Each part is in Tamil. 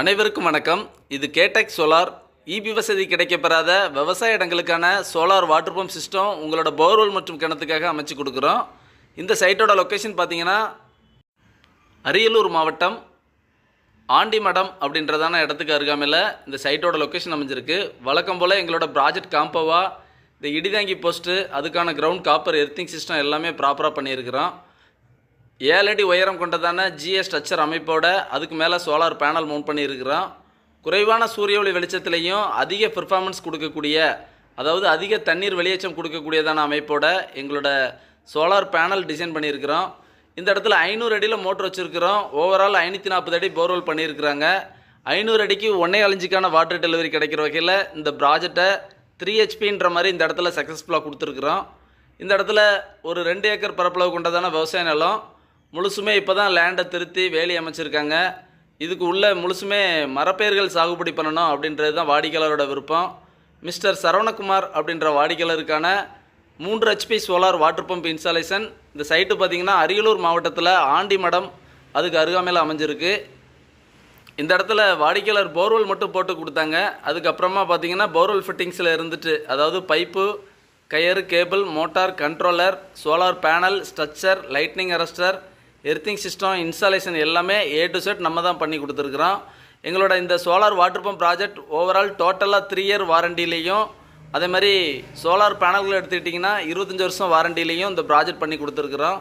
அனைவருக்கும் வணக்கம். இது கேடெக் சோலார். இபி வசதி கிடைக்கப்பெறாத விவசாய இடங்களுக்கான சோலார் வாட்டர் பம்ப் சிஸ்டம் உங்களோட போர்வெல் மற்றும் கிணத்துக்காக அமைச்சு கொடுக்குறோம். இந்த சைட்டோட லொக்கேஷன் பார்த்தீங்கன்னா அரியலூர் மாவட்டம் ஆண்டிமடம் அப்படின்றதான இடத்துக்கு அருகாமையில் இந்த சைட்டோட லொக்கேஷன் அமைஞ்சிருக்கு. வழக்கம் போல் எங்களோட ப்ராஜெக்ட் காம்போவாக இந்த இடிதாங்கி போஸ்ட்டு அதுக்கான கிரவுண்ட் காப்பர் எர்த்திங் சிஸ்டம் எல்லாமே ப்ராப்பராக பண்ணியிருக்கிறோம். ஏழு அடி உயரம் கொண்டதான ஜிஎஸ் ஸ்ட்ரக்சர் அமைப்போட அதுக்கு மேலே சோலார் பேனல் மவுண்ட் பண்ணியிருக்கிறோம். குறைவான சூரிய ஒளி வெளிச்சத்துலேயும் அதிக பெர்ஃபார்மன்ஸ் கொடுக்கக்கூடிய அதாவது அதிக தண்ணீர் வெளியேற்றம் கொடுக்கக்கூடியதான அமைப்போட எங்களோட சோலார் பேனல் டிசைன் பண்ணியிருக்கிறோம். இந்த இடத்துல ஐநூறு அடியில் மோட்டர் வச்சுருக்கிறோம். ஓவரால் ஐநூற்றி நாற்பது அடி போர்வெல் பண்ணியிருக்கிறாங்க. ஐநூறு அடிக்கு ஒன்றே அழிஞ்சிக்கான வாட்டர் டெலிவரி கிடைக்கிற வகையில் இந்த ப்ராஜெக்டை த்ரீ ஹெச்பின்ற மாதிரி இந்த இடத்துல சக்ஸஸ்ஃபுல்லாக கொடுத்துருக்குறோம். இந்த இடத்துல ஒரு ரெண்டு ஏக்கர் பரப்பளவு கொண்டதான விவசாய நிலம். முழுசுமே இப்போ தான் லேண்டை திருத்தி வேலி அமைச்சிருக்காங்க. இதுக்கு உள்ளே முழுசுமே மரப்பயிர்கள் சாகுபடி பண்ணணும் அப்படின்றது தான் வாடிக்கையாளரோட விருப்பம். மிஸ்டர் சரவணகுமார் அப்படின்ற வாடிக்கையாளருக்கான மூன்று HP solar water pump installation இந்த சைட்டு பார்த்திங்கன்னா அரியலூர் மாவட்டத்தில் ஆண்டி மடம் அதுக்கு அருகாமையில் அமைஞ்சிருக்கு. இந்த இடத்துல வாடிக்கையாளர் போர்வெல் மட்டும் போட்டு கொடுத்தாங்க. அதுக்கப்புறமா பார்த்தீங்கன்னா போர்வெல் ஃபிட்டிங்ஸில் இருந்துட்டு அதாவது pipe கயறு cable motor controller solar panel structure lightning arrester earthing system installation எல்லாமே ஏ டு செட் நம்ம தான் பண்ணி கொடுத்துருக்குறோம். எங்களோட இந்த solar water pump project overall டோட்டலாக த்ரீ இயர் வாரண்டிலையும் அதே மாதிரி சோலார் பேனல்கள் எடுத்துக்கிட்டிங்கன்னா இருபத்தஞ்சி வருஷம் வாரண்டிலையும் இந்த ப்ராஜெக்ட் பண்ணி கொடுத்துருக்குறோம்.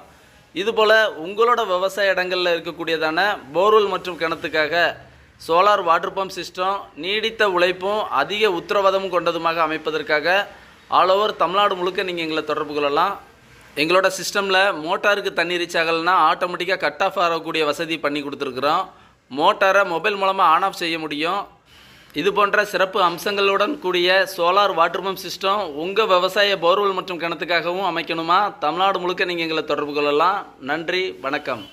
இதுபோல் உங்களோட விவசாய இடங்களில் இருக்கக்கூடியதான போர்வெல் மற்றும் கிணத்துக்காக சோலார் வாட்டர் பம்ப் சிஸ்டம் நீடித்த உழைப்பும் அதிக உத்தரவாதமும் கொண்டதுமாக அமைப்பதற்காக ஆல் ஓவர் தமிழ்நாடு முழுக்க நீங்கள் எங்களை தொடர்பு கொள்ளலாம். எங்களோட சிஸ்டமில் மோட்டாருக்கு தண்ணி ரீச் ஆகலைன்னா ஆட்டோமேட்டிக்காக கட் ஆஃப் ஆகக்கூடிய வசதி பண்ணி கொடுத்துருக்குறோம். மோட்டாரை மொபைல் மூலமாக ஆன் ஆஃப் செய்ய முடியும். இது போன்ற சிறப்பு அம்சங்களுடன் கூடிய சோலார் வாட்டர் பம்ப் சிஸ்டம் உங்கள் விவசாய போர்வெல் மற்றும் கிணத்துக்காகவும் அமைக்கணுமா? தமிழ்நாடு முழுக்க நீங்கள் எங்களை தொடர்பு கொள்ளலாம். நன்றி வணக்கம்.